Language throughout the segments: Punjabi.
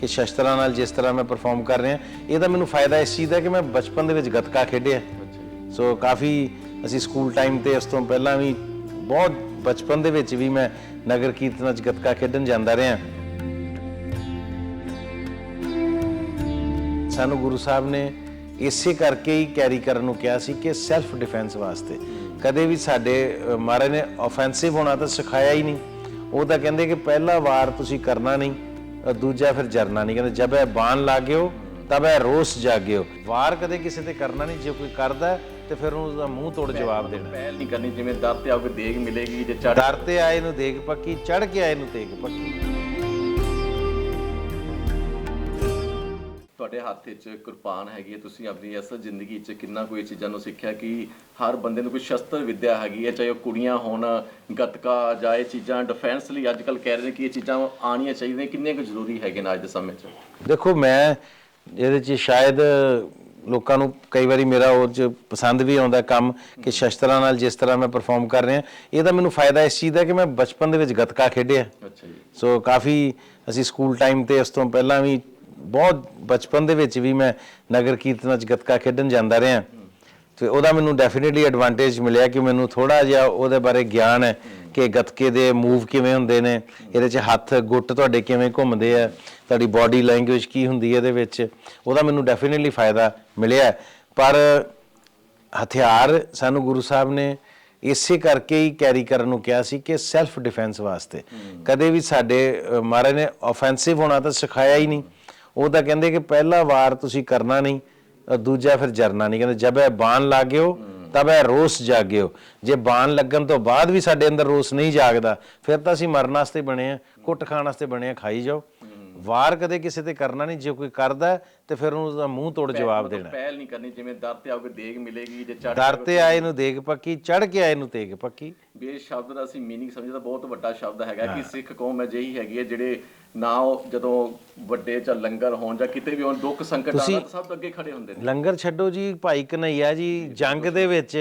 ਕਿ ਸ਼ਸਤਰਾਂ ਨਾਲ ਜਿਸ ਤਰ੍ਹਾਂ ਮੈਂ ਪਰਫਾਰਮ ਕਰ ਰਿਹਾ ਇਹਦਾ ਮੈਨੂੰ ਫਾਇਦਾ ਇਸ ਚੀਜ਼ ਦਾ ਕਿ ਮੈਂ ਬਚਪਨ ਦੇ ਵਿੱਚ ਗੱਤਕਾ ਖੇਡਿਆ। ਸੋ ਕਾਫੀ ਅਸੀਂ ਸਕੂਲ ਟਾਈਮ ਤੇ ਉਸ ਤੋਂ ਪਹਿਲਾਂ ਵੀ ਬਹੁਤ ਬਚਪਨ ਦੇ ਵਿੱਚ ਵੀ ਮੈਂ ਨਗਰ ਕੀਰਤਨਾਂ 'ਚ ਗੱਤਕਾ ਖੇਡਣ ਜਾਂਦਾ ਰਿਹਾ। ਸਾਨੂੰ ਗੁਰੂ ਸਾਹਿਬ ਨੇ ਇਸੇ ਕਰਕੇ ਹੀ ਕੈਰੀ ਕਰਨ ਨੂੰ ਕਿਹਾ ਸੀ ਕਿ ਸੈਲਫ ਡਿਫੈਂਸ ਵਾਸਤੇ। ਕਦੇ ਵੀ ਸਾਡੇ ਮਹਾਰਾਜ ਨੇ ਆਫੈਂਸਿਵ ਹੋਣਾ ਤਾਂ ਸਿਖਾਇਆ ਹੀ ਨਹੀਂ। ਉਹ ਤਾਂ ਕਹਿੰਦੇ ਕਿ ਪਹਿਲਾ ਵਾਰ ਤੁਸੀਂ ਕਰਨਾ ਨਹੀਂ। ਅ, ਦੂਜਾ ਫਿਰ ਜਰਨਾ ਨਹੀਂ ਕਹਿੰਦੇ ਜਬ ਇਹ ਬਾਣ ਲਾਗਿਓ ਤਬ ਇਹ ਰੋਸ ਜਾਗਿਓ। ਵਾਰ ਕਦੇ ਕਿਸੇ ਤੇ ਕਰਨਾ ਨਹੀਂ ਜੇ ਕੋਈ ਕਰਦਾ ਹੈ, ਤੇ ਫਿਰ ਉਹਦਾ ਮੂੰਹ ਤੋੜ ਜਵਾਬ ਦੇਣਾ। ਪਹਿਲ ਨਹੀਂ ਕਰਨੀ ਜਿਵੇਂ ਦਰ ਤੇ ਆਓਗੇ ਦੇਗ ਮਿਲੇਗੀ ਜੇ ਚੜ ਦਰ ਤੇ ਆਏ ਨੂੰ ਦੇਖ ਪੱਕੀ ਚੜ ਕੇ ਆਏ ਨੂੰ ਤੇਗ ਪੱਕੀ। ਤੁਹਾਡੇ ਹੱਥ 'ਚ ਕਿਰਪਾਨ ਹੈਗੀ ਹੈ ਤੁਸੀਂ ਆਪਣੀ ਅਸਲ ਜ਼ਿੰਦਗੀ 'ਚ ਕਿੰਨਾ ਕੋਈ ਚੀਜ਼ਾਂ ਨੂੰ ਸਿੱਖਿਆ ਕਿ ਹਰ ਬੰਦੇ ਨੂੰ ਕੋਈ ਸ਼ਸਤਰ ਵਿੱਦਿਆ ਹੈਗੀ ਹੈ ਚਾਹੇ ਉਹ ਕੁੜੀਆਂ ਹੋਣ ਗੱਤਕਾ ਜਾਂ ਇਹ ਚੀਜ਼ਾਂ ਡਿਫੈਂਸ ਲਈ ਅੱਜ ਕੱਲ ਕਹਿ ਰਹੇ ਨੇ ਕਿ ਇਹ ਚੀਜ਼ਾਂ ਆਉਣੀਆਂ ਚਾਹੀਦੀਆਂ ਕਿੰਨੀਆਂ ਕੁ ਜ਼ਰੂਰੀ ਹੈਗੇ ਨੇ ਅੱਜ ਦੇ ਸਮੇਂ 'ਚ? ਦੇਖੋ ਮੈਂ ਇਹਦੇ 'ਚ ਸ਼ਾਇਦ ਲੋਕਾਂ ਨੂੰ ਕਈ ਵਾਰੀ ਮੇਰਾ ਉਹ 'ਚ ਪਸੰਦ ਵੀ ਆਉਂਦਾ ਕੰਮ ਕਿ ਸ਼ਸਤਰਾਂ ਨਾਲ ਜਿਸ ਤਰ੍ਹਾਂ ਮੈਂ ਪਰਫਾਰਮ ਕਰ ਰਿਹਾ ਇਹਦਾ ਮੈਨੂੰ ਫਾਇਦਾ ਇਸ ਚੀਜ਼ ਦਾ ਕਿ ਮੈਂ ਬਚਪਨ ਦੇ ਵਿੱਚ ਗੱਤਕਾ ਖੇਡਿਆ। ਅੱਛਾ ਜੀ। ਸੋ ਕਾਫੀ ਅਸੀਂ ਸਕੂਲ ਟਾਈਮ ਤੇ ਉਸ ਤੋਂ ਪਹਿਲਾਂ ਵੀ ਬਹੁਤ ਬਚਪਨ ਦੇ ਵਿੱਚ ਵੀ ਮੈਂ ਨਗਰ ਕੀਰਤਨਾਂ 'ਚ ਗੱਤਕਾ ਖੇਡਣ ਜਾਂਦਾ ਰਿਹਾ। ਤੇ ਉਹਦਾ ਮੈਨੂੰ ਡੈਫੀਨਿਟਲੀ ਐਡਵਾਂਟੇਜ ਮਿਲਿਆ ਕਿ ਮੈਨੂੰ ਥੋੜਾ ਜਿਹਾ ਉਹਦੇ ਬਾਰੇ ਗਿਆਨ ਹੈ ਕਿ ਗੱਤਕੇ ਦੇ ਮੂਵ ਕਿਵੇਂ ਹੁੰਦੇ ਨੇ ਇਹਦੇ 'ਚ ਹੱਥ ਗੁੱਟ ਤੁਹਾਡੇ ਕਿਵੇਂ ਘੁੰਮਦੇ ਆ ਤੁਹਾਡੀ ਬਾਡੀ ਲੈਂਗੁਏਜ ਕੀ ਹੁੰਦੀ ਹੈ ਇਹਦੇ ਵਿੱਚ ਉਹਦਾ ਮੈਨੂੰ ਡੈਫੀਨਿਟਲੀ ਫਾਇਦਾ ਮਿਲਿਆ। ਪਰ ਹਥਿਆਰ ਸਾਨੂੰ ਗੁਰੂ ਸਾਹਿਬ ਨੇ ਇਸੇ ਕਰਕੇ ਹੀ ਕੈਰੀ ਕਰਨ ਨੂੰ ਕਿਹਾ ਸੀ ਕਿ ਸੈਲਫ ਡਿਫੈਂਸ ਵਾਸਤੇ ਕਦੇ ਵੀ ਸਾਡੇ ਮਹਾਰਾਜ ਨੇ ਆਫੈਂਸਿਵ ਹੋਣਾ ਤਾਂ ਸਿਖਾਇਆ ਹੀ ਨਹੀਂ। ਉਹ ਤਾਂ ਕਹਿੰਦੇ ਕਿ ਪਹਿਲਾ ਵਾਰ ਤੁਸੀਂ ਕਰਨਾ ਨਹੀਂ ਦੂਜਾ ਫਿਰ ਜਰਨਾ ਨਹੀਂ। ਕਹਿੰਦੇ ਜਬ ਇਹ ਬਾਣ ਲਾਗਿਓ ਤਬ ਇਹ ਰੋਸ ਜਾਗਿਓ। ਜੇ ਬਾਣ ਲੱਗਣ ਤੋਂ ਬਾਅਦ ਵੀ ਸਾਡੇ ਅੰਦਰ ਰੋਸ ਨਹੀਂ ਜਾਗਦਾ, ਫਿਰ ਤਾਂ ਅਸੀਂ ਮਰਨ ਵਾਸਤੇ ਬਣੇ ਆ, ਕੁੱਟ ਖਾਣ ਵਾਸਤੇ ਬਣੇ ਆ, ਖਾਈ ਜਾਓ। ਵਾਰ ਕਦੇ ਕਿਸੇ ਤੇ ਕਰਨਾ ਨਹੀਂ ਜੇ ਕੋਈ ਕਰਦਾ ਤੇ ਫਿਰ ਉਹਦਾ ਮੂੰਹ ਤੋੜ ਜਵਾਬ ਦੇਣਾ ਪਹਿਲ ਨਹੀਂ ਕਰਨੀ ਜਿਵੇਂ ਦਰ ਤੇ ਆਓਗੇ ਦੇਗ ਮਿਲੇਗੀ ਜੇ ਚੜ ਦਰ ਤੇ ਆਏ ਨੂੰ ਦੇਖ ਪੱਕੀ ਚੜ ਕੇ ਆਏ ਨੂੰ ਤੇਗ ਪੱਕੀ। ਵੀ ਇਹ ਸ਼ਬਦ ਦਾ ਅਸੀਂ ਮੀਨਿੰਗ ਸਮਝਦਾ ਬਹੁਤ ਵੱਡਾ ਸ਼ਬਦ ਹੈਗਾ ਕਿ ਸਿੱਖ ਕੌਮ ਅਜਿਹੀ ਹੈਗੀ ਹੈ ਜਿਹੜੇ ਨਾ ਉਹ ਜਦੋਂ ਵੱਡੇ ਜਾਂ ਲੰਗਰ ਹੋਣ ਜਾਂ ਕਿਤੇ ਵੀ ਹੋਣ ਦੁੱਖ ਸੰਕਟ ਤਾਂ ਸਭ ਤੋਂ ਅੱਗੇ ਖੜੇ ਹੁੰਦੇ ਨੇ। ਲੰਗਰ ਛੱਡੋ ਜੀ ਭਾਈ ਕਨਈਆ ਜੀ ਜੰਗ ਦੇ ਵਿੱਚ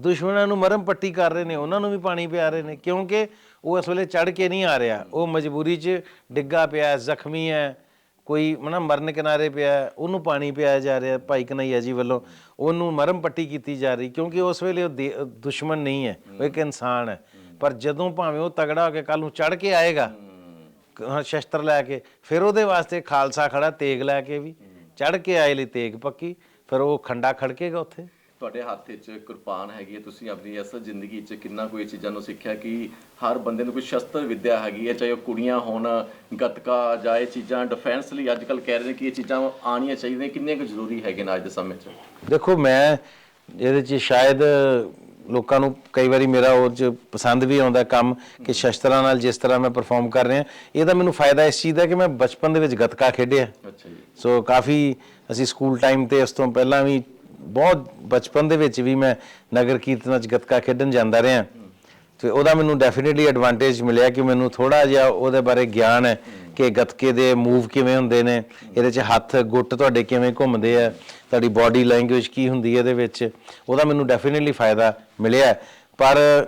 ਦੁਸ਼ਮਣਾਂ ਨੂੰ ਮਰਮ ਪੱਟੀ ਕਰ ਰਹੇ ਨੇ ਉਹਨਾਂ ਨੂੰ ਵੀ ਪਾਣੀ ਪਿਆ ਰਹੇ ਨੇ ਕਿਉਂਕਿ ਉਹ ਇਸ ਵੇਲੇ ਚੜ ਕੇ ਨਹੀਂ ਆ ਰਿਹਾ। ਉਹ ਮਜਬੂਰੀ 'ਚ ਡਿੱਗਾ ਪਿਆ, ਜ਼ਖਮੀ ਹੈ, ਕੋਈ ਮਨਾ ਮਰਨ ਕਿਨਾਰੇ ਪਿਆ, ਉਹਨੂੰ ਪਾਣੀ ਪਿਆ ਜਾ ਰਿਹਾ, ਭਾਈ ਕਨਈਆ ਜੀ ਵੱਲੋਂ। ਉਹਨੂੰ ਮਰਮ ਪੱਟੀ ਕੀਤੀ ਜਾ ਰਹੀ, ਕਿਉਂਕਿ ਉਸ ਵੇਲੇ ਉਹ ਦੇ- ਦੁਸ਼ਮਣ ਨਹੀਂ ਹੈ, ਉਹ ਇੱਕ ਇਨਸਾਨ ਹੈ। ਪਰ ਜਦੋਂ ਭਾਵੇਂ ਉਹ ਤਗੜਾ ਹੋ ਕੇ ਕੱਲ ਨੂੰ ਚੜ ਕੇ ਆਏਗਾ ਸ਼ਸਤਰ ਲੈ ਕੇ, ਫਿਰ ਉਹਦੇ ਵਾਸਤੇ ਖਾਲਸਾ ਖੜਾ ਤੇਗ ਲੈ ਕੇ ਵੀ। ਚੜ ਕੇ ਆਏ ਲਈ ਤੇਗ ਪੱਕੀ, ਫਿਰ ਉਹ ਖੰਡਾ ਖੜਕੇਗਾ ਉੱਥੇ। ਤੁਹਾਡੇ ਹੱਥ 'ਚ ਕਿਰਪਾਨ ਹੈਗੀ ਹੈ ਤੁਸੀਂ ਆਪਣੀ ਅਸਲ ਜ਼ਿੰਦਗੀ 'ਚ ਕਿੰਨਾ ਕੋਈ ਚੀਜ਼ਾਂ ਨੂੰ ਸਿੱਖਿਆ ਕਿ ਹਰ ਬੰਦੇ ਨੂੰ ਕੋਈ ਸ਼ਸਤਰ ਵਿੱਦਿਆ ਹੈਗੀ ਹੈ ਚਾਹੇ ਉਹ ਕੁੜੀਆਂ ਹੋਣ ਗੱਤਕਾ ਜਾਂ ਇਹ ਚੀਜ਼ਾਂ ਡਿਫੈਂਸ ਲਈ ਅੱਜ ਕੱਲ ਕਹਿ ਰਹੇ ਨੇ ਕਿ ਇਹ ਚੀਜ਼ਾਂ ਆਉਣੀਆਂ ਚਾਹੀਦੀਆਂ ਕਿੰਨੀਆਂ ਕੁ ਜ਼ਰੂਰੀ ਹੈਗੇ ਨੇ ਅੱਜ ਦੇ ਸਮੇਂ 'ਚ? ਦੇਖੋ ਮੈਂ ਇਹਦੇ 'ਚ ਸ਼ਾਇਦ ਲੋਕਾਂ ਨੂੰ ਕਈ ਵਾਰੀ ਮੇਰਾ ਉਹ 'ਚ ਪਸੰਦ ਵੀ ਆਉਂਦਾ ਕੰਮ ਕਿ ਸ਼ਸਤਰਾਂ ਨਾਲ ਜਿਸ ਤਰ੍ਹਾਂ ਮੈਂ ਪਰਫਾਰਮ ਕਰ ਰਿਹਾ ਇਹਦਾ ਮੈਨੂੰ ਫਾਇਦਾ ਇਸ ਚੀਜ਼ ਦਾ ਕਿ ਮੈਂ ਬਚਪਨ ਦੇ ਵਿੱਚ ਗੱਤਕਾ ਖੇਡਿਆ। ਅੱਛਾ ਜੀ। ਸੋ ਕਾਫੀ ਅਸੀਂ ਸਕੂਲ ਟਾਈਮ ਤੇ ਉਸ ਤੋਂ ਪਹਿਲਾਂ ਵੀ ਬਹੁਤ ਬਚਪਨ ਦੇ ਵਿੱਚ ਵੀ ਮੈਂ ਨਗਰ ਕੀਰਤਨਾਂ 'ਚ ਗੱਤਕਾ ਖੇਡਣ ਜਾਂਦਾ ਰਿਹਾ। ਤੇ ਉਹਦਾ ਮੈਨੂੰ ਡੈਫੀਨਿਟਲੀ ਐਡਵਾਂਟੇਜ ਮਿਲਿਆ ਕਿ ਮੈਨੂੰ ਥੋੜਾ ਜਿਹਾ ਉਹਦੇ ਬਾਰੇ ਗਿਆਨ ਹੈ ਕਿ ਗੱਤਕੇ ਦੇ ਮੂਵ ਕਿਵੇਂ ਹੁੰਦੇ ਨੇ ਇਹਦੇ 'ਚ ਹੱਥ ਗੁੱਟ ਤੁਹਾਡੇ ਕਿਵੇਂ ਘੁੰਮਦੇ ਆ ਤੁਹਾਡੀ ਬਾਡੀ ਲੈਂਗੁਏਜ ਕੀ ਹੁੰਦੀ ਹੈ ਇਹਦੇ ਵਿੱਚ ਉਹਦਾ ਮੈਨੂੰ ਡੈਫੀਨਿਟਲੀ ਫਾਇਦਾ ਮਿਲਿਆ। ਪਰ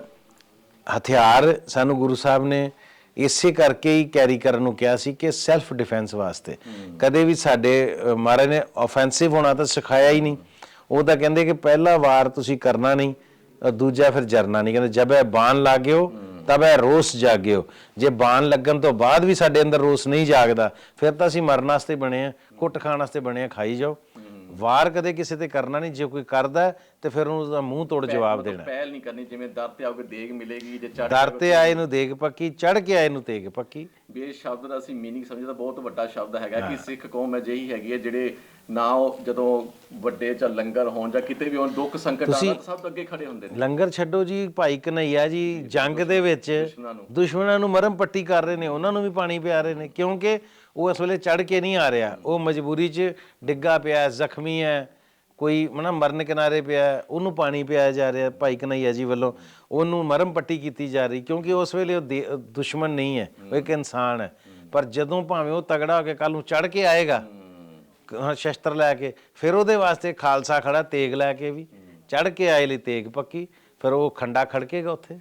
ਹਥਿਆਰ ਸਾਨੂੰ ਗੁਰੂ ਸਾਹਿਬ ਨੇ ਇਸੇ ਕਰਕੇ ਹੀ ਕੈਰੀ ਕਰਨ ਨੂੰ ਕਿਹਾ ਸੀ ਕਿ ਸੈਲਫ ਡਿਫੈਂਸ ਵਾਸਤੇ ਕਦੇ ਵੀ ਸਾਡੇ ਮਹਾਰਾਜ ਨੇ ਆਫੈਂਸਿਵ ਹੋਣਾ ਤਾਂ ਸਿਖਾਇਆ ਹੀ ਨਹੀਂ। ਉਹ ਤਾਂ ਕਹਿੰਦੇ ਕਿ ਪਹਿਲਾ ਵਾਰ ਤੁਸੀਂ ਕਰਨਾ ਨਹੀਂ ਦੂਜਾ ਫਿਰ ਜਰਨਾ ਨਹੀਂ। ਕਹਿੰਦੇ ਜਬ ਇਹ ਬਾਣ ਲਾਗਿਓ ਤਬ ਇਹ ਰੋਸ ਜਾਗਿਓ। ਜੇ ਬਾਣ ਲੱਗਣ ਤੋਂ ਬਾਅਦ ਵੀ ਸਾਡੇ ਅੰਦਰ ਰੋਸ ਨਹੀਂ ਜਾਗਦਾ ਫਿਰ ਤਾਂ ਅਸੀਂ ਮਰਨ ਵਾਸਤੇ ਬਣੇ ਆ ਕੁੱਟ ਖਾਣ ਵਾਸਤੇ ਬਣੇ ਆ ਖਾਈ ਜਾਓ। ਵਾਰ ਕਦੇ ਕਿਸੇ ਤੇ ਕਰਨਾ ਨਹੀਂ ਜੇ ਕੋਈ ਕਰਦਾ ਹੈ, ਤੇ ਫਿਰ ਉਹਦਾ ਮੂੰਹ ਤੋੜ ਜਵਾਬ ਦੇਣਾ। ਪਹਿਲ ਨਹੀਂ ਕਰਨੀ ਜਿਵੇਂ ਦਰ ਤੇ ਆਓਗੇ ਦੇਗ ਮਿਲੇਗੀ ਜੇ ਚੜ ਦਰ ਤੇ ਆਏ ਨੂੰ ਦੇਖ ਪੱਕੀ ਚੜ ਕੇ ਆਏ ਨੂੰ ਤੇਗ ਪੱਕੀ। ਵੀ ਇਹ ਸ਼ਬਦ ਦਾ ਅਸੀਂ ਮੀਨਿੰਗ ਸਮਝਦਾ ਬਹੁਤ ਵੱਡਾ ਸ਼ਬਦ ਹੈਗਾ ਕਿ ਸਿੱਖ ਕੌਮ ਅਜਿਹੀ ਹੈਗੀ ਹੈ ਜਿਹੜੇ ਨਾ ਉਹ ਜਦੋਂ ਵੱਡੇ ਜਾਂ ਲੰਗਰ ਹੋਣ ਜਾਂ ਕਿਤੇ ਵੀ ਹੋਣ ਦੁੱਖ ਸੰਕਟ ਆਉਂਦਾ ਤਾਂ ਸਭ ਤੋਂ ਅੱਗੇ ਖੜੇ ਹੁੰਦੇ ਨੇ। ਲੰਗਰ ਛੱਡੋ ਜੀ ਭਾਈ ਕਨਈਆ ਜੀ ਜੰਗ ਦੇ ਵਿੱਚ ਦੁਸ਼ਮਣਾਂ ਨੂੰ। ਦੁਸ਼ਮਣਾਂ ਨੂੰ ਮਰਮ ਪੱਟੀ ਕਰ ਰਹੇ ਨੇ ਉਹਨਾਂ ਨੂੰ ਵੀ ਪਾਣੀ ਪਿਆ ਰਹੇ ਨੇ ਕਿਉਂਕਿ ਉਹ ਇਸ ਵੇਲੇ ਚੜ ਕੇ ਨਹੀਂ ਆ ਰਿਹਾ। ਉਹ ਮਜਬੂਰੀ 'ਚ ਡਿੱਗਾ ਪਿਆ ਹੈ, ਜ਼ਖਮੀ ਹੈ ਕੋਈ ਮਨਾ ਮਰਨ ਕਿਨਾਰੇ ਪਿਆ ਹੈ, ਉਹਨੂੰ ਪਾਣੀ ਪਿਆਇਆ ਜਾ ਰਿਹਾ ਭਾਈ ਕਨਈਆ ਜੀ ਵੱਲੋਂ। ਉਹਨੂੰ ਮਰਮ ਪੱਟੀ ਕੀਤੀ ਜਾ ਰਹੀ ਕਿਉਂਕਿ ਉਸ ਵੇਲੇ ਉਹ ਦੇ- ਦੁਸ਼ਮਣ ਨਹੀਂ ਹੈ ਉਹ ਇੱਕ ਇਨਸਾਨ ਹੈ। ਪਰ ਜਦੋਂ ਭਾਵੇਂ ਉਹ ਤਗੜਾ ਹੋ ਕੇ ਕੱਲ ਨੂੰ ਚੜ ਕੇ ਆਏਗਾ ਸ਼ਸਤਰ ਲੈ ਕੇ। ਫਿਰ ਉਹਦੇ ਵਾਸਤੇ ਖਾਲਸਾ ਖੜਾ ਤੇਗ ਲੈ ਕੇ ਵੀ। ਚੜ ਕੇ ਆਏ ਲਈ ਤੇਗ ਪੱਕੀ। ਫਿਰ ਉਹ ਖੰਡਾ ਖੜਕੇਗਾ ਉੱਥੇ।